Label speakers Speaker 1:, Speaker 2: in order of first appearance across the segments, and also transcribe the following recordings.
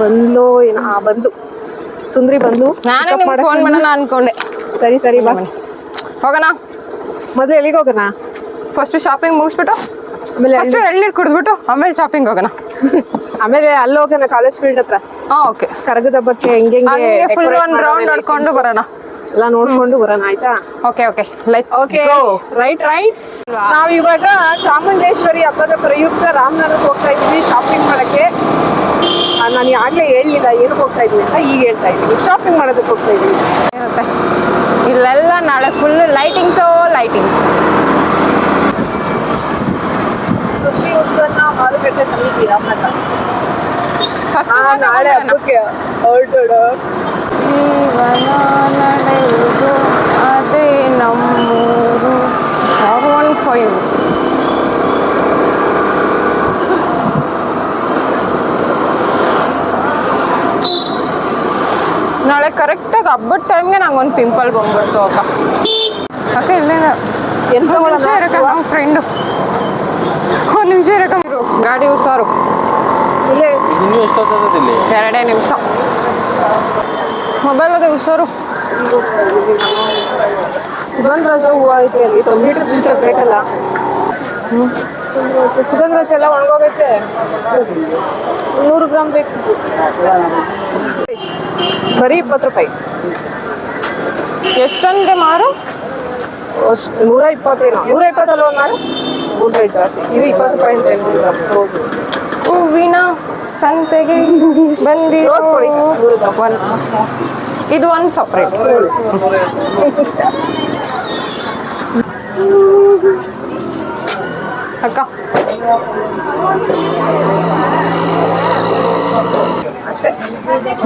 Speaker 1: ಬಂದ್ಲೋ ಏನೋ ಆ ಬಂದು ಸುಂದ್ರಿ ಬಂದು
Speaker 2: ನಾನೇ ಫೋನ್ ಮಾಡೋಣ ಅನ್ಕೊಂಡೆ.
Speaker 1: ಸರಿ ಸರಿ ಬಾ.
Speaker 2: ಹೋಗೋಣ.
Speaker 1: ಮೊದಲು ಎಲ್ಲಿಗೆ ಹೋಗೋಣ?
Speaker 2: ಫಸ್ಟ್ ಶಾಪಿಂಗ್ ಮುಗಿಸ್ಬಿಟ್ಟು
Speaker 1: ಆಮೇಲೆ
Speaker 2: ಫಸ್ಟ್ ಎಳ್ನೀರು ಕುಡಿದ್ಬಿಟ್ಟು ಆಮೇಲೆ ಶಾಪಿಂಗ್ ಹೋಗೋಣ.
Speaker 1: ಆಮೇಲೆ ಅಲ್ಲಿ ಹೋಗೋಣ ಕಾಲೇಜ್ ಫೀಲ್ಡ್ ಹತ್ರ.
Speaker 2: ಹಾ ಓಕೆ
Speaker 1: ಕರಗದ ಹಬ್ಬಕ್ಕೆ ಹೆಂಗೆ
Speaker 2: ಫುಲ್ ಒನ್ ರೌಂಡ್ ನೋಡ್ಕೊಂಡು ಬರೋಣ.
Speaker 1: ಎಲ್ಲ ನೋಡ್ಕೊಂಡು ಬರೋಣ ಆಯ್ತಾ?
Speaker 2: Okay okay like
Speaker 1: okay right right ನಾವು ಇವಾಗ ಚಾಮುಂಡೇಶ್ವರಿ ಹಬ್ಬದ ಪ್ರಯುಕ್ತ ರಾಮನಗರಕ್ಕೆ ಹೋಗ್ತಾ ಇದ್ದೀವಿ ಶಾಪಿಂಗ್ ಮಾಡಕ್ಕೆ. ನಾನು ಆಗ್ಲೇ ಹೇಳಲಿಲ್ಲ ಏನಕ್ಕೆ ಹೋಗ್ತಾ ಇದ್ವಿ ಅಂತ ಈಗ ಹೇಳ್ತಾ ಇದ್ದೀನಿ. ಶಾಪಿಂಗ್ ಮಾಡೋದಕ್ಕೆ ಹೋಗ್ತಾ ಇದ್ವಿ
Speaker 2: ಇರುತ್ತೆ ಇಲ್ಲೆಲ್ಲ ನಾಳೆ ಫುಲ್ ಲೈಟಿಂಗ್ಸೋ ಲೈಟಿಂಗ್
Speaker 1: ಕೃಷಿ ಉತ್ಪನ್ನ ಮಾರುಕಟ್ಟೆ ಸಮಿತಿ ರಾಮನಗರ ನಾಳೆ ಹಬ್ಬಕ್ಕೆ ಹೊರಟೋಡು.
Speaker 2: ಜೀವನ ನಡೆಯುವುದು ಅದೇ ನಮ್ಮೂರು ಒನ್ ಫೈವ್ ನಾಳೆ ಕರೆಕ್ಟಾಗಿ ಹಬ್ಬದ ಟೈಮ್ಗೆ ನಂಗೆ ಒಂದು ಪಿಂಪಲ್ ಬಂದ್ಬಿಡ್ತು ಅಕ್ಕ. ಅಕ್ಕ ಇಲ್ಲೇ
Speaker 1: ಎಂತ
Speaker 2: ನಿಮಿಷ ಇರಕ್ಕ ನಮ್ಮ ಫ್ರೆಂಡು ಒಂದು ನಿಮಿಷ ಇರಕ್ಕ ಇರು. ಗಾಡಿ ಹುಷಾರು
Speaker 1: ಇಲ್ಲೇ
Speaker 2: ಎರಡೇ ನಿಮಿಷ. ಮೊಬೈಲ್ ಅದೇ ಹುಷಾರು
Speaker 1: ಸುಗಂಧ ರಾಜ ಹೂವು ಐತೆ ಅಲ್ಲಿ. ಟೊಮೆಟೊ ಚುಂಚ ಬೇಕಲ್ಲ. ಸುಗಂಧ ರಾಜ ಎಲ್ಲ ಒಣಗೋಗೈತೆ. ನೂರು ಗ್ರಾಮ್ ಬೇಕು. ಬರೀ ಇಪ್ಪತ್ತು ರೂಪಾಯಿ.
Speaker 2: ಎಷ್ಟಂದ್ರೆ ಮಾರು?
Speaker 1: ನೂರ ಇಪ್ಪತ್ತೇನೋ ನೂರ ಇಪ್ಪತ್ತಲ್ವ ಮಾರು? ಗುಡ್ ರೇಟ್ ಜಾಸ್ತಿ. ಇದು ಇಪ್ಪತ್ತು ರೂಪಾಯಿ ಅಂತ
Speaker 2: ಹೂವಿನ ಸಂತೆಗೆ ಬಂದಿ
Speaker 1: ರೋಸ್ ಕೊಡಿ.
Speaker 2: ಒನ್ ಇದು ಒಂದು ಸಪ್ರೇಟ್ ಅಕ್ಕ.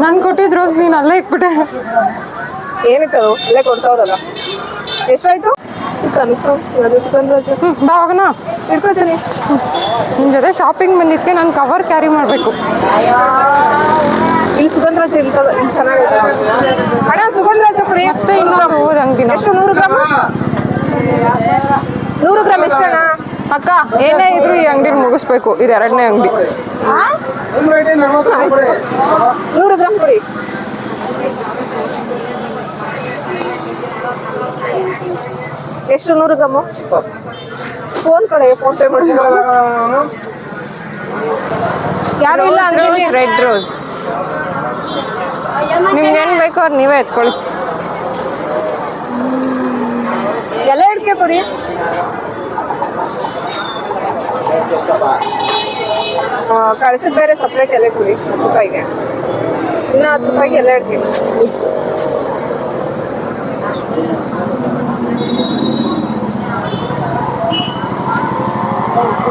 Speaker 2: ನಾನು ಕೊಟ್ಟಿದ್ದು ರೋಸ್ ನೀನು ಅಲ್ಲೇ ಇಟ್ಬಿಟ್ಟೆ.
Speaker 1: ಏನಕ್ಕೆ ಅದು? ಇಲ್ಲೇ ಕೊಡ್ತಾವ್ರಲ್ಲ ಎಷ್ಟಾಯ್ತು? ಕನ್ಕು ಅದು ಸುಗಂಧ ರಾಜ
Speaker 2: ಹ್ಞೂ ಬಾ ಹೋಗೋಣ.
Speaker 1: ಇಟ್ಕೋತೀನಿ
Speaker 2: ನಿನ್ನ ಜೊತೆ ಶಾಪಿಂಗ್ ಬಂದಿದ್ದಕ್ಕೆ ನಾನು ಕವರ್ ಕ್ಯಾರಿ ಮಾಡಬೇಕು.
Speaker 1: ಇಲ್ಲಿ ಸುಗಂಧರಾಜ್ ಇಲ್ಲಿ ತಗೋ- ಚೆನ್ನಾಗಿದೆ. ಅಣ್ಣ ಸುಗಂಧ ರಾಜ ಕೊಡಿ.
Speaker 2: ಮತ್ತೆ ಇನ್ನೊಂದು ಹೂವು ಅಂಗಡಿನ
Speaker 1: ಎಷ್ಟು? ನೂರು ಗ್ರಾಮ್? ನೂರು ಗ್ರಾಮ್ ಎಷ್ಟಣ್ಣ
Speaker 2: ಅಕ್ಕ ಏನೇ ಇದ್ರು ಈ ಅಂಗಡಿ ಮುಗಿಸ್ಬೇಕು. ಇದು ಎರಡನೇ ಅಂಗಡಿ.
Speaker 1: ನೂರು ಗ್ರಾಮ್ ಕೊಡಿ. ಎಷ್ಟು ನೂರು ಗ್ರಾಮು? ಫೋನ್ ಕಡೆ ಫೋನ್ ಪೇ ಮಾಡಿ ಯಾರು ಇಲ್ಲ ಅಂದ್ರೆ
Speaker 2: ರೆಡ್ ರೋಸ್ ನಿಮ್ಗೆ ಏನು ಬೇಕೋ ಅವ್ರು ನೀವೇ ಎತ್ಕೊಳ್ಳಿ.
Speaker 1: ಎಲ್ಲ ಹಿಡ್ಕೆ ಕೊಡಿ. ಕಳಿಸಿದ ಬೇರೆ ಸಪ್ರೇಟ್ ಎಲೆ ಕೊಡಿ ಹತ್ತು ರೂಪಾಯಿಗೆ ಇನ್ನೂ ಹತ್ತು ರೂಪಾಯಿಗೆ ಎಲ್ಲ ಹಿಡ್ಕೆ ಮಿಕ್ಸ್ ಎಷ್ಟಾಯ್ತು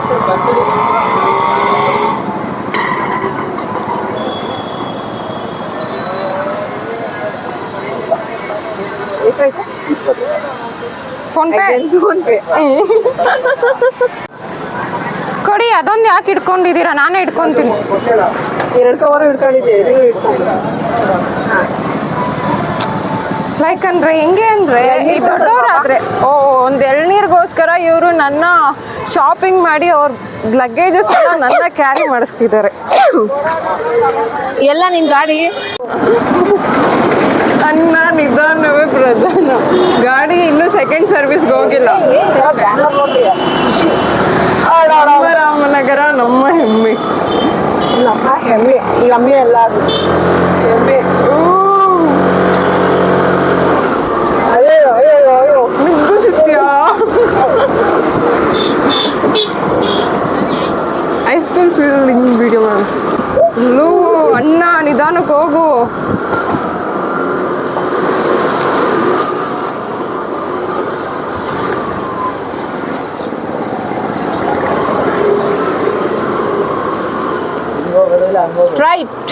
Speaker 2: ಫೋನ್ ಪೇ
Speaker 1: ಫೋನ್ ಪೇ
Speaker 2: ಕೊಡಿ ಅದೊಂದು ಯಾಕೆ ಇಟ್ಕೊಂಡಿದ್ದೀರಾ? ನಾನೇ ಇಟ್ಕೊಂತೀನಿ.
Speaker 1: ಎರಡು ಕವರ್ ಇಟ್ಕೊಂಡಿದ್ದೀವಿ
Speaker 2: ಲೈಕ್ ಅಂದ್ರೆ ಹೆಂಗೆ ಅಂದ್ರೆ ಈ ದೊಡ್ಡವರಾದ್ರೆ ಓ ಒಂದು ಎಳ್ನೀರ್ಗೋಸ್ಕರ ಇವರು ನನ್ನ ಶಾಪಿಂಗ್ ಮಾಡಿ ಅವ್ರ ಲಗೇಜಸ್ ಎಲ್ಲ ನನ್ನ ಕ್ಯಾರಿ ಮಾಡಿಸ್ತಿದ್ದಾರೆ.
Speaker 1: ಎಲ್ಲ ನಿನ್ ಗಾಡಿ?
Speaker 2: ನನ್ನ ನಿಧಾನವೇ ಪ್ರಧಾನ. ಗಾಡಿ ಇನ್ನೂ ಸೆಕೆಂಡ್ ಸರ್ವಿಸ್ಗೆ ಹೋಗಿಲ್ಲ. ರಾಮನಗರ ನಮ್ಮ ಹೆಮ್ಮೆ.
Speaker 1: ನಮ್ಮ ಹೆಮ್ಮೆ. ಈ ಹೆಮ್ಮೆ ಎಲ್ಲ. ಹೆಮ್ಮೆ ಅಯ್ಯೋ ಅಯ್ಯೋ ಅಯ್ಯೋ
Speaker 2: ನಿಮ್ಗೂ ಸಿಸ್ತಿಯಾ ಹೈಸ್ಕೂಲ್ ಫೀಲ್ಡಿಂಗ್ ವಿಡಿಯೋ ಮಾಡಿ ಲೂ ಅಣ್ಣ ನಿಧಾನಕ್ಕೆ ಹೋಗು ಸ್ಟ್ರೈಟ್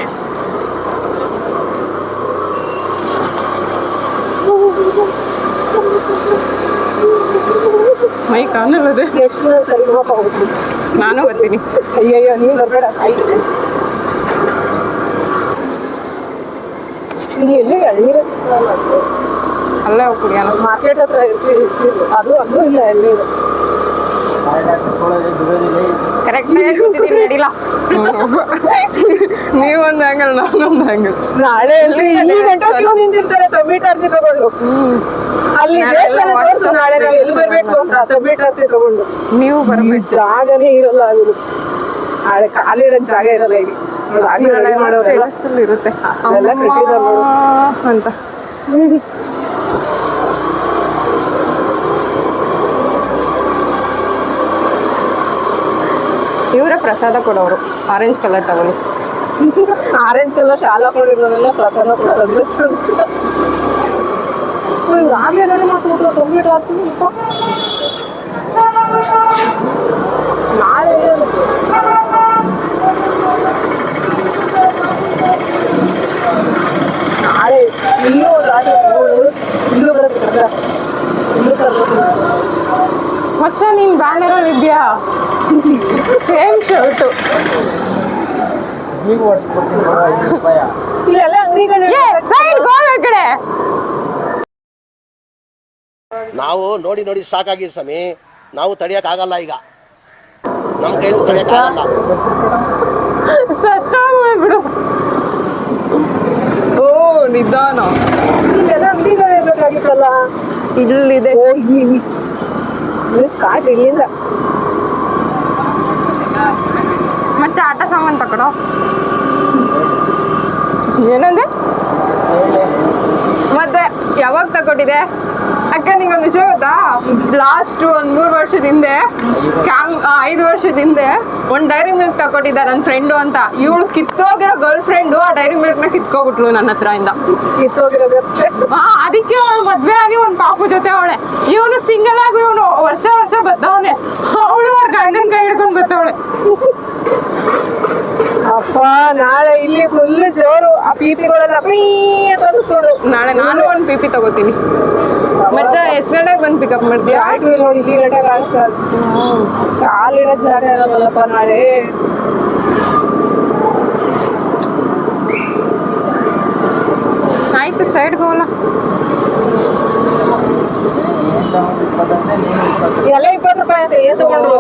Speaker 2: ಮೈ ಕಾಣಲ್ಲದೆ
Speaker 1: ಎಷ್ಟು ಸರಿ ಹೋಗಪ್ಪ ಹೋಗ್ತೀನಿ
Speaker 2: ನಾನು ಬರ್ತೀನಿ.
Speaker 1: ಅಯ್ಯಯ್ಯೋ ನೀವು ಬರಬೇಡ. ಇಲ್ಲಿ ಎಲ್ಲಿ ಎಳ್ನೀರು.
Speaker 2: ಅಲ್ಲೇ ಹೋಗಿ ಕುಡಿಯೋಣ.
Speaker 1: ಮಾರ್ಕೆಟ್ ಹತ್ರ ಇರ್ತೀವಿ. ಅದು ಅದು ಇಲ್ಲ ಎಳ್ನೀರು.
Speaker 2: ಕರೆಕ್ಟಾಗಿ ಕೂತಿದ್ದೀನಿ ನಡಿಲ್ಲ ನೀವೊಂದು ಆ್ಯಂಗಲ್ ನಾನೊಂದು ಆ್ಯಂಗಲ್
Speaker 1: ನಾಳೆ ಎಲ್ಲಿ ನಿಂತಿರ್ತಾರೆ ಟೊಮೆಟೊ ಅರ್ಜಿ ತಗೊಂಡು ಅಲ್ಲಿ ದೇವಸ್ಥಾನ ತೋರ್ಸು, ನಾಳೆ ನಾವು ಎಲ್ಲಿ ಬರ್ಬೇಕು ಅಂತ ಟೊಮೆಟೊ ತಗೊಂಡು.
Speaker 2: ನೀವು ಬರ್ಬೇಕು.
Speaker 1: ಜಾಗನೇ ಇರಲ್ಲ ಅದು ನಾಳೆ ಕಾಲಿಡಕ್ ಜಾಗ ಇರಲ್ಲ ನೋಡು, ready ಮಾಡೋರೆಲ್ಲ.
Speaker 2: ಇರುತ್ತೆ.
Speaker 1: ಅದೆಲ್ಲ ಕಟ್ಟಿದಾರೆ ನೋಡು.
Speaker 2: ಅಮ್ಮ ಅಂತ ಇವರೇ ಪ್ರಸಾದ ಕೊಡೋರು. ಆರೆಂಜ್ ಕಲರ್ ತಗೊಳ್ಳಿ.
Speaker 1: ಆರೆಂಜ್ ಕಲರ್ ಶಾಲಾ ಕೊಡಿರೋರೆಲ್ಲ ಪ್ರಸಾದ ಕೊಡೋದು ಇವ್ರು ಹಾಕ್ತೀನಿ ನಾಳೆ ನಾಳೆ ಇಲ್ಲೂ ಆಟ ಇಲ್ಲೂ ಇಲ್ಲೂ
Speaker 2: ಮಚ್ಚ ನೀನ್ ಬ್ಯಾನರಲ್ಲಿ ಇದೆಯಾ? ಸೇಮ್ ಶರ್ಟು
Speaker 1: ಇಲ್ಲೆಲ್ಲ ಅಂಗಡಿಗಳು
Speaker 2: ಸೈಡ್ ಗೋವಾ ಕಡೆ.
Speaker 3: ನಾವು ನೋಡಿ ನೋಡಿ ಸಾಕಾಗಿದೆ ಸ್ವಾಮಿ. ನಾವು ತಡಿಯಕ್ಕಾಗಲ್ಲ ಈಗ. ನಮ್ಮ ಕೈಲಿ ತಡಿಯಕ್
Speaker 2: ಆಗಲ್ಲ. ಓ ನಿಧಾನ. ಇಲ್ಲಿದೆ.
Speaker 1: ಸ್ಟಾರ್ಟ್ ಇಲ್ಲಿಂದ.
Speaker 2: ಮತ್ತೆ ಆಟ ಸಾಮಾನು ತಕೊಡೋ ಏನಂದೆ? ಮತ್ತೆ ಯಾವಾಗ ತಗೊಟ್ಟಿದೆ? ಅಕ್ಕ ನಿಂಗೊಂದು ವಿಷಯ ಗೊತ್ತಾ? ಲಾಸ್ಟ್ ಒಂದ್ ಮೂರ್ ವರ್ಷದ ಹಿಂದೆ ಐದು ವರ್ಷದ ಹಿಂದೆ ಒಂದ್ ಡೈರಿ ಮಿಲ್ಕ್ ತಗೊಟ್ಟಿದ್ದ ನನ್ನ ಫ್ರೆಂಡು ಅಂತ. ಇವಳು ಕಿತ್ತೋಗಿರೋ ಗರ್ಲ್ ಫ್ರೆಂಡು ಆ ಡೈರಿ ಮಿಲ್ಕ್ನ ಕಿತ್ಕೋಬಿಟ್ಲು ನನ್ನ ಹತ್ರ ಇಂದ ಹಾ ಅದಕ್ಕೆ ಅವ್ಳು ಮದ್ವೆ ಆಗಿ ಒಂದ್ ಪಾಪು ಜೊತೆ ಅವಳೆ. ಇವನು ಸಿಂಗಲ್ ಆಗಿ ಇವನು ವರ್ಷ ವರ್ಷ ಬತ್ತವನೆ. ಅವಳು ಅವ್ರ ಗಂಡನ ಕೈ ಹಿಡ್ಕೊಂಡ್ ಬತ್ತವಳೆ.
Speaker 1: ಅಪ್ಪ ನಾಳೆ ಇಲ್ಲಿ ಫುಲ್ ಜೋರು ಆ ಪಿಪಿಗಳೆಲ್ಲ
Speaker 2: ನಾಳೆ ನಾನು ಒಂದ್ ಪಿ ಪಿ ತಗೋತೀನಿ. ಮತ್ತೆ ಎಷ್ಟು ಗಂಟೆಗೆ ಬಂದು ಪಿಕಪ್ ಮಾಡ್ತೀಯಾ?
Speaker 1: ಆಟೋ ನೋಡಿ ಇಲ್ಲಿ ಗಂಟೆ ಕಾಲಿಡಕ್ ಜಾಗ ಇರಲ್ಲಪ್ಪ ನಾಳೆ.
Speaker 2: ಆಯ್ತು ಸೈಡ್ ಹೋಗಲ್ಲ
Speaker 1: ಎಲ್ಲ ಇಪ್ಪತ್ತು ರೂಪಾಯಿ ಆಯ್ತು ಏನ್ ತಗೊಂಡ್ರು?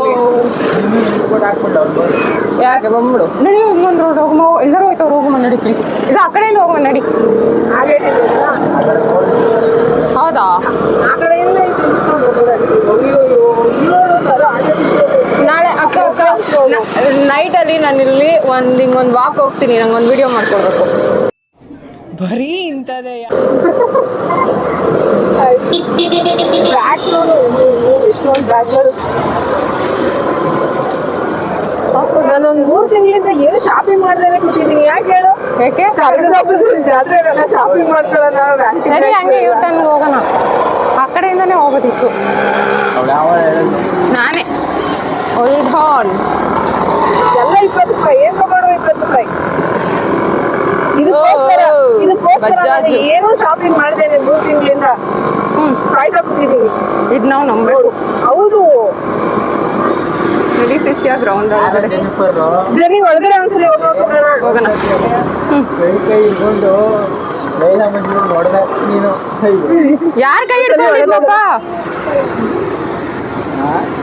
Speaker 2: ಯಾಕೆ ಬಂದ್ಬಿಡು. ನಡಿ ಇನ್ನೊಂದು ರೋಡ್ ಹೋಗಮ್ಮ ಎಲ್ಲರೂ ಹೋಯ್ತವ್ರು ಹೋಗಮ್ಮ ನಡಿ ಪ್ಲೀಸ್ ಇದು ಆ ಕಡೆಯಿಂದ ಹೋಗಮ್ಮ ನಡಿ.
Speaker 1: ಹಾಗೆ ಇಟ್ಟಿದ್ದೀರಾ?
Speaker 2: ಹೌದಾ
Speaker 1: ಆ ಕಡೆಯಿಂದ ಇಲ್ಲಿ ತಿರ್ಗಿಸ್ಕೊಂಡು ಹೋಗೋದಾಗಿತ್ತು. ಅಯ್ಯೋ, ಇಲ್ಲಿ ನೋಡು ಸರ್, ಹಾಗೆ ಬಿಟ್ಟಿರೋದು.
Speaker 2: ನಾಳೆ ಅಕ್ಕ ಅಕ್ಕ ನೈಟಲ್ಲಿ ನಾನು ಇಲ್ಲಿ ಒಂದು ಹಿಂಗೊಂದು ವಾಕ್ ಹೋಗ್ತೀನಿ ನಂಗೆ ಒಂದು ವಿಡಿಯೋ ಮಾಡ್ಕೊಡ್ಬೇಕು. ಬರೀ ಇಂಥದೇ
Speaker 1: ನಾನೊಂದು ಮೂರು ತಿಂಗಳಿಂದ ಏನು ಶಾಪಿಂಗ್ ಮಾಡ್ದೇನೆ ಕೂತಿದ್ದೀನಿ ಯಾಕೆ ಹೇಳು?
Speaker 2: ಯಾಕೆ?
Speaker 1: ಕರ್ಗದ ಜಾತ್ರೆ ಶಾಪಿಂಗ್ ಮಾಡ್ಕೊಳ್ಳೋಣ
Speaker 2: ಸರಿ ಹಂಗೆ ಯೂ ಟರ್ನ್ ಹೋಗೋಣ. ಆ ಕಡೆಯಿಂದನೇ ಹೋಗೋದಿತ್ತು ನಾನೇ. ಹಾನ್
Speaker 1: ಎಲ್ಲ ಇಪ್ಪತ್ತು ರೂಪಾಯಿ ಏನ್ ತಗೊಂಡ್ರು ಇಪ್ಪತ್ತು ರೂಪಾಯಿ. ಇದಕ್ಕೋಸ್ಕರ
Speaker 2: ಓ,
Speaker 1: ಇದಕ್ಕೋಸ್ಕರ ನಾನು
Speaker 2: ಬಜಾಜ್.
Speaker 1: ಏನೂ ಶಾಪಿಂಗ್ ಮಾಡ್ದೇನೆ ಮೂರು ತಿಂಗಳಿಂದ. ಕಾಯ್ತಾ
Speaker 2: ಇದು ನಾವು ನಂಬಬೇಕು.
Speaker 1: ಹೌದು.
Speaker 2: ನಡಿ ಒಳಗಡೆ.
Speaker 1: ಜರ್ನಿ ಒಳಗಡೆ ಒಂದ್ಸಲಿ ಹೋಗಿ ನೋಡ್ಕೊಳ್ಳೋಣ
Speaker 2: ಹೋಗೋಣ.
Speaker 4: ನೋಡ್ದೆ ನೀನು.
Speaker 2: ಯಾರ ಕೈ ಹಿಡ್ಕೊಂಡಿದ್ನಪ್ಪ?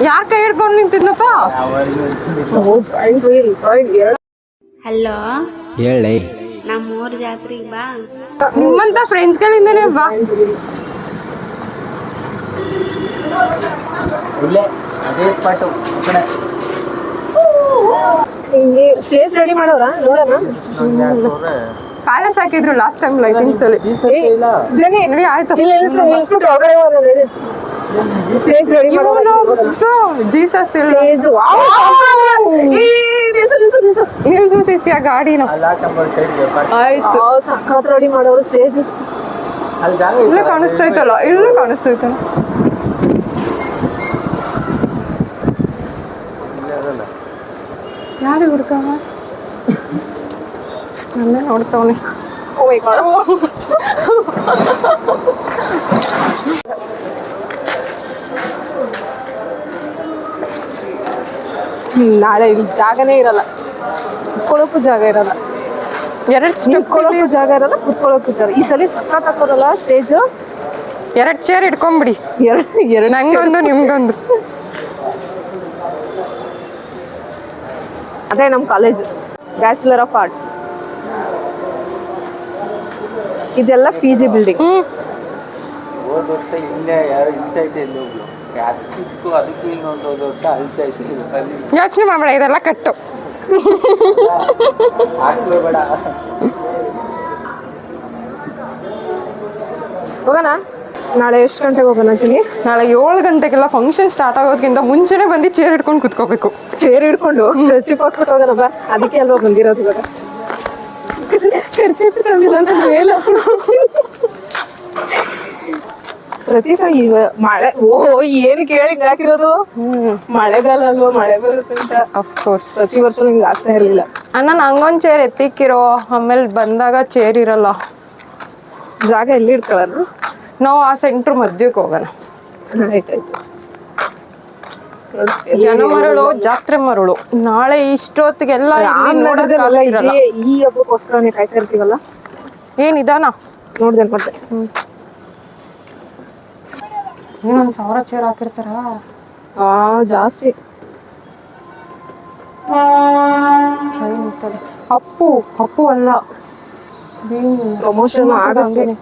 Speaker 2: ಯಾರ ಕೈ ಹಿಡ್ಕೊಂಡು ನಿಂತಿದ್ನಪ್ಪ?
Speaker 5: ಹಲೋ?
Speaker 4: ಹೇಳಿ.
Speaker 5: ನಮ್ಮೂರ್ ಜಾತ್ರೆಗೆ ಬಾ.
Speaker 2: ನಿಮ್ಮಂತ ಫ್ರೆಂಡ್ಸ್ಗಳಿಂದನೇ ಬಾ.
Speaker 4: ಇಲ್ಲೇ ಅದೇ ಸ್ಪಾಟು ಕಡೆ
Speaker 1: ಹಿಂಗೆ ಸ್ಟೇಜ್ ರೆಡಿ ಮಾಡೋರ? ನೋಡೋಣ.
Speaker 2: ಪ್ಯಾಲೆಸ್ ಹಾಕಿದ್ರು ಲಾಸ್ಟ್ ಟೈಮ್ ಲೈಟಿಂಗ್ಸ್ ಅಲ್ಲಿ
Speaker 1: ಜನಿ
Speaker 2: ಆಯ್ತು.
Speaker 1: ಇಲ್ಲಿ ಒಳಗಡೆ ಹೋಗೋಣ ನಡಿ ಸ್ಟೇಜ್ ರೆಡಿ ಮಾಡೋಣ
Speaker 2: ಜೀಸಸ್ ಇಲ್ಲ
Speaker 1: ಸ್ಟೇಜ್ ನಿಲ್ಸು ನಿಲ್ಸು ನಿಲ್ಸು
Speaker 2: ನಿಲ್ಸು ಸಿಸಿಯ ಗಾಡಿನ
Speaker 4: ಅಲ್ಲಿ ಹಾಕೊಂಬರ್ ಸೈಡ್ಗೆ
Speaker 2: ಆಯ್ತು
Speaker 1: ಸಖತ್ ರೆಡಿ ಮಾಡೋರು ಸ್ಟೇಜ್
Speaker 4: ಅಲ್ಲಿ ಜಾಗ
Speaker 2: ಇಲ್ಲೇ ಕಾಣಿಸ್ತೈತಲ್ಲ ಇಲ್ಲೇ ಕಾಣಿಸ್ತೈತಲ್ಲ ಯಾರು ಹುಡ್ಕವ ನನ್ನೇ ನೋಡ್ತಾವನೆ
Speaker 1: ಓ ಮೈ ಗಾಡ್ ನಾಳೆ ಇಲ್ಲಿ ಜಾಗನೇ ಇರಲ್ಲ. ಕುತ್ಕೊಳ್ಳೋಕ್ಕೂ ಜಾಗ ಇರಲ್ಲ.
Speaker 2: ಎರಡು ಸ್ಟೆಪ್
Speaker 1: ಕುತ್ಕೊಳ್ಳೋಕ್ಕೂ ಜಾಗ ಇರಲ್ಲ ಕುತ್ಕೊಳ್ಳೋಕ್ಕೂ ಜಾಗ ಈ ಸಲ ಸಕ್ಕತ್ ಹಾಕೋರಲ್ಲ ಸ್ಟೇಜ್
Speaker 2: ಎರಡು ಚೇರ್ ಇಟ್ಕೊಂಬಿಡಿ.
Speaker 1: ಎರಡು ಎರಡು
Speaker 2: ನಂಗೊಂದು ನಿಮ್ಗೊಂದು.
Speaker 1: ಅದೇ ನಮ್ಮ ಕಾಲೇಜು ಬ್ಯಾಚುಲರ್ ಆಫ್ ಆರ್ಟ್ಸ್ ಇದೆಲ್ಲ ಪಿ ಜಿ ಬಿಲ್ಡಿಂಗ್
Speaker 2: ಹ್ಮ್.
Speaker 4: ಹೋದ ವರ್ಷ ಇಲ್ಲೇ ಯಾರು ಇನ್ಸೈಟ್ ಇಲ್ಲಿ ಅದಕ್ಕೆ ಇನ್ನೊಂದು ವರ್ಷ
Speaker 2: ಯೋಚನೆ ಮಾಡಬೇಡ ಇದೆಲ್ಲ ಕಟ್ಟು.
Speaker 1: ಹೋಗೋಣ? ನಾಳೆ ಎಷ್ಟು ಗಂಟೆಗೆ ಹೋಗೋಣ ಜಿನಿ
Speaker 2: ನಾಳೆ ಏಳು ಗಂಟೆಗೆಲ್ಲ ಫಂಕ್ಷನ್ ಸ್ಟಾರ್ಟ್ ಆಗೋದ್ಕಿಂತ ಮುಂಚೆನೆ ಬಂದು ಚೇರ್ ಹಿಡ್ಕೊಂಡು ಕುತ್ಕೋಬೇಕು.
Speaker 1: ಚೇರ್ ಹಿಡ್ಕೊಂಡು? ಖರ್ಚಿಪ್ ಹಾಕ್ಬಿಟ್ಟು ಹೋಗೋಣ ಬಾ. ಅದಕ್ಕೆ ಅಲ್ವಾ ಬಂದಿರೋದು ಇವಾಗ. ಖರ್ಚಿಪ್ ತಂದಿಲ್ಲ ಮೇಲೆ. ಪ್ರತಿ ಸಲ ಇವ ಮಳೆ ಓ ಏನ್ ಕೇಳಿ ಹಾಕಿರೋದು ಮಳೆಗಾಲ ಅಲ್ವಾ ಮಳೆ ಬರುತ್ತೆ ಅಂತ.
Speaker 2: ಅಫ್ಕೋರ್ಸ್
Speaker 1: ಪ್ರತಿ ವರ್ಷ ನಿಂಗೆ ಆಗ್ತಾ ಇರ್ಲಿಲ್ಲ.
Speaker 2: ಅಣ್ಣ ನಂಗೊಂದ್ ಚೇರ್ ಎತ್ತಿಕ್ಕಿರೋ. ಆಮೇಲೆ ಬಂದಾಗ ಚೇರ್ ಇರಲ್ಲ.
Speaker 1: ಜಾಗ ಎಲ್ಲಿ ಇಡ್ಕೊಳ್ಳೋಣ
Speaker 2: ನಾವು ಆ ಸೆಂಟ್ರ್ ಮಧ್ಯಕ್ಕೆ ಹೋಗೋಣ.
Speaker 1: ಆಯ್ತಾಯ್ತು.
Speaker 2: ಜನ ಮರಳು ಜಾತ್ರೆ ಮರಳು. ನಾಳೆ ಇಷ್ಟೊತ್ತಿಗೆಲ್ಲ ಇಲ್ಲಿ.
Speaker 1: ಈ ಹಬ್ಬಕ್ಕೋಸ್ಕರನೇ ಕಾಯ್ತಾ ಇರ್ತೀವಲ್ಲ?
Speaker 2: ಏನ್ ಇದಾನ?
Speaker 1: ನೋಡ್ದೆ ಮತ್ತೆ.
Speaker 2: ಏನೊಂದು ಸಾವಿರ ಚೇರ್ ಹಾಕಿರ್ತಾರ
Speaker 1: ಆ ಜಾಸ್ತಿ.
Speaker 2: ಅಪ್ಪು ಅಪ್ಪು ಅಲ್ಲ.
Speaker 1: ಪ್ರಮೋಷನ್ ಆಗಸ್ತೇನೆ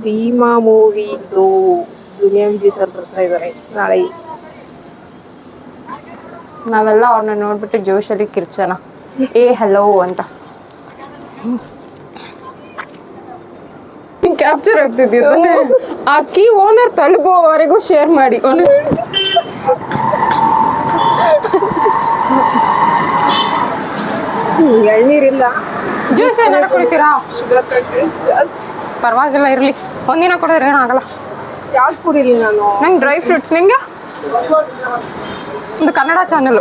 Speaker 1: ಭೀಮಾ ಮೂವಿದು ದುನಿಯಾ ವಿಜಯ್ ಸರ್ ಬರ್ತಾ ಇದಾರೆ ನಾಳೆ.
Speaker 2: ನಾವೆಲ್ಲ ಅವ್ರನ್ನ ನೋಡ್ಬಿಟ್ಟು ಜೋಶಲ್ಲಿ ಕಿರ್ಚನ ಏ ಹಲೋ ಅಂತ. ಕ್ಯಾಪ್ಚರ್ ಆಗ್ತಿದ್ದಿ ಆ ಕೀ ಓನರ್ ತಲುಪುವವರೆಗೂ ಶೇರ್ ಮಾಡಿ.
Speaker 1: ಎಳ್ನೀರಿಲ್ಲ.
Speaker 2: ಜ್ಯೂಸ್ ಏನಾದ್ರು ಕುಡಿತೀರಾ?
Speaker 1: ಶುಗರ್
Speaker 2: ಪರವಾಗಿಲ್ಲ ಇರಲಿ. ಒಂದಿನ ಕುಡಿದ್ರೆ ಏನಾಗಲ್ಲ.
Speaker 1: ಯಾವ್ದು ಕುಡಿಲಿ ನಾನು?
Speaker 2: ನಂಗೆ ಡ್ರೈ ಫ್ರೂಟ್ಸ್ ನಿಂಗೆ? ಒಂದು ಕನ್ನಡ ಚಾನಲ್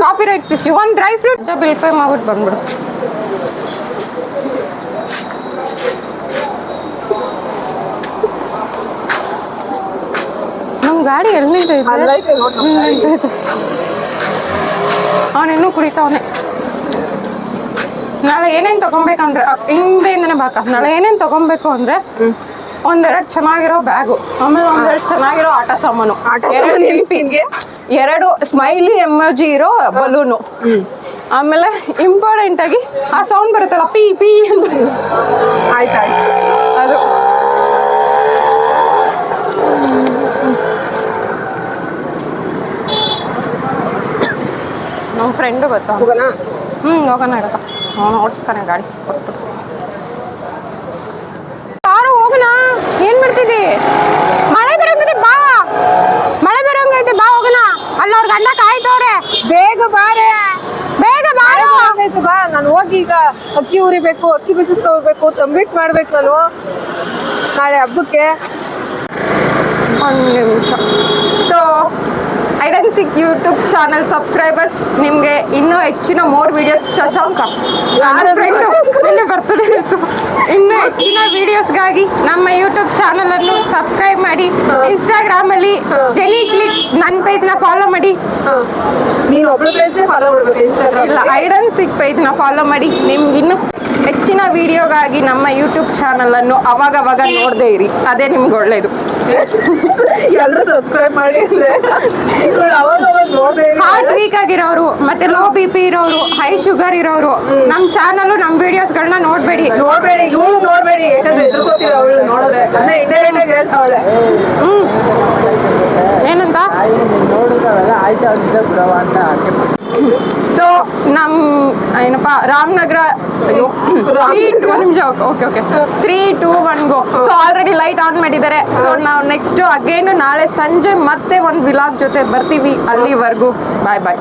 Speaker 2: ಕಾಪಿ ರೈಟ್ ಫಿಶ್ ಒಂದು ಡ್ರೈ ಫ್ರೂಟ್ ಬಿಲ್ ಪೇ ಮಾಡ್ಬಿಟ್ಟು ಬಂದ್ಬಿಡು. ಗಾಡಿ ಎಲ್ಲಿ ನಿಂತೈತೆ. ಅವನಿನ್ನೂ ಕುಡಿತಾವನೆ ನಾಳೆ ಏನೇನು ತಗೊಬೇಕಂದ್ರೆ ಹಿಂದೆಯಿಂದನೇ ಬಾಕ. ನಾಳೆ ಏನೇನು ತಗೊಬೇಕು ಅಂದ್ರೆ ಒಂದೆರಡು ಚೆನ್ನಾಗಿರೋ ಬ್ಯಾಗು. ಆಮೇಲೆ ಒಂದೆರಡು ಚೆನ್ನಾಗಿರೋ ಆಟ ಸಾಮಾನು.
Speaker 1: ಆಟ
Speaker 2: ಎರಡು.
Speaker 1: ನಿಮ್ಗೆ?
Speaker 2: ಎರಡು ಸ್ಮೈಲಿ ಎಮೋಜಿ ಇರೋ ಬಲೂನು. ಆಮೇಲೆ ಇಂಪಾರ್ಟೆಂಟ್ ಆಗಿ ಆ ಸೌಂಡ್ ಬರುತ್ತಲ್ಲ ಪಿ ಪಿ ಅಂತ.
Speaker 1: ಆಯ್ತಾಯ್ತು.
Speaker 2: ಅದು. ನಮ್ಮ ಫ್ರೆಂಡು ಗೊತ್ತಾ?
Speaker 1: ಹೋಗೋಣ?
Speaker 2: ಹ್ಞೂ ಹೋಗೋಣ ಇರಪ್ಪ. ಅವನು ಓಡಿಸ್ತಾನೆ ಗಾಡಿ. ಕೊಟ್ಟು. ಯಾರು ಹೋಗೋಣ? ಏನು ಮಾಡ್ತಿದ್ದಿ? ಮಳೆ ಬರಂಗಿದೆ ಬಾ. ಮಳೆ ಬರೋಂಗೈತೆ ಬಾ ಹೋಗೋಣ. ಅಲ್ಲಿ ಅವ್ರ ಗಂಡ ಕಾಯ್ತವ್ರೆ.
Speaker 1: ಬೇಗ ಬಾರೆ.
Speaker 2: ಬೇಗ ಬಾರೆ.
Speaker 1: ಬಾ. ನಾನು ಹೋಗಿ ಈಗ ಅಕ್ಕಿ ಉರಿಬೇಕು ಅಕ್ಕಿ ಬಿಸಿಸ್ಕೊಬೇಕು ತಂಬಿಟ್ ಮಾಡ್ಬೇಕು ನಾನು. ನಾಳೆ ಹಬ್ಬಕ್ಕೆ.
Speaker 2: ಒಂದು ನಿಮಿಷ. ಸೊ ಐಡೆನ್ಸಿಕ್ ಯೂಟ್ಯೂಬ್ ಚಾನಲ್ ಸಬ್ಸ್ಕ್ರೈಬರ್ಸ್ ನಿಮಗೆ ಇನ್ನೂ ಹೆಚ್ಚಿನ ಮೋರ್ ವಿಡಿಯೋಸ್ ಶಶಾಂಕ. ಬರ್ತದೆ. ಇನ್ನೂ ಹೆಚ್ಚಿನ ವಿಡಿಯೋಸ್ಗಾಗಿ ನಮ್ಮ ಯೂಟ್ಯೂಬ್ ಚಾನಲನ್ನು ಸಬ್ಸ್ಕ್ರೈಬ್ ಮಾಡಿ. ಇನ್ಸ್ಟಾಗ್ರಾಮಲ್ಲಿ ಜೆನಿ ಕ್ಲಿಕ್ ನನ್ನ ಪೇಜ್ನ ಫಾಲೋ ಮಾಡಿ.
Speaker 1: ನೀನು ಒಬ್ಳು ಪೇಜ್ ಫಾಲೋ ಮಾಡಬೇಕು ಇನ್ಸ್ಟಾಗ್ರಾಮ್
Speaker 2: ಇಲ್ಲ ಐಡನ್ಸಿಕ್ ಪೇಜ್ನ ಫಾಲೋ ಮಾಡಿ. ನಿಮ್ಗೆ ಇನ್ನೂ ಹೆಚ್ಚಿನ ವಿಡಿಯೋಗಾಗಿ ನಮ್ಮ ಯೂಟ್ಯೂಬ್ ಚಾನಲನ್ನು ಅವಾಗ ನೋಡದೇ ಇರಿ ಅದೇ ನಿಮ್ಗೆ ಒಳ್ಳೇದು
Speaker 1: ಎಲ್ಲರೂ ಸಬ್ಸ್ಕ್ರೈಬ್ ಮಾಡಿ.
Speaker 2: ಹಾರ್ಟ್ ವೀಕ್ ಆಗಿರೋರು ಮತ್ತೆ ಲೋ ಬಿ ಪಿ ಇರೋರು ಹೈ ಶುಗರ್ ಇರೋರು ನಮ್ಮ ಚಾನಲ್ ನಮ್ಮ ವಿಡಿಯೋಸ್ಗಳನ್ನ ನೋಡಬೇಡಿ
Speaker 1: ನೋಡ್ಬೇಡಿ ಇವಳು ನೋಡ್ಬೇಡಿ ಯಾಕಂದ್ರೆ ಎದುರ್ಕೋತೀವಿ ಅವಳು ನೋಡಿದ್ರೆ ಅಂದ್ರೆ ಇಂಡೈರೆಕ್ಟ್ ಹೇಳ್ತಾವಳೆ
Speaker 2: ಹ್ಮ್ ಏನಂತ
Speaker 4: ನೋಡಿದ್ರಲ್ಲ ಆಯ್ತು ಅಂತ
Speaker 2: ನಮ್ ಏನಪ್ಪ ರಾಮನಗರ ಅಯ್ಯೋ ಒಂದು ನಿಮಿಷ okay okay three two one go so already light on ಮಾಡಿದ್ದಾರೆ. ಸೊ ನಾವು ನೆಕ್ಸ್ಟ್ ಅಗೇನು ನಾಳೆ ಸಂಜೆ ಮತ್ತೆ ಒಂದು ವಿಲಾಗ್ ಜೊತೆ ಬರ್ತೀವಿ ಅಲ್ಲಿವರೆಗೂ. ಬಾಯ್ ಬಾಯ್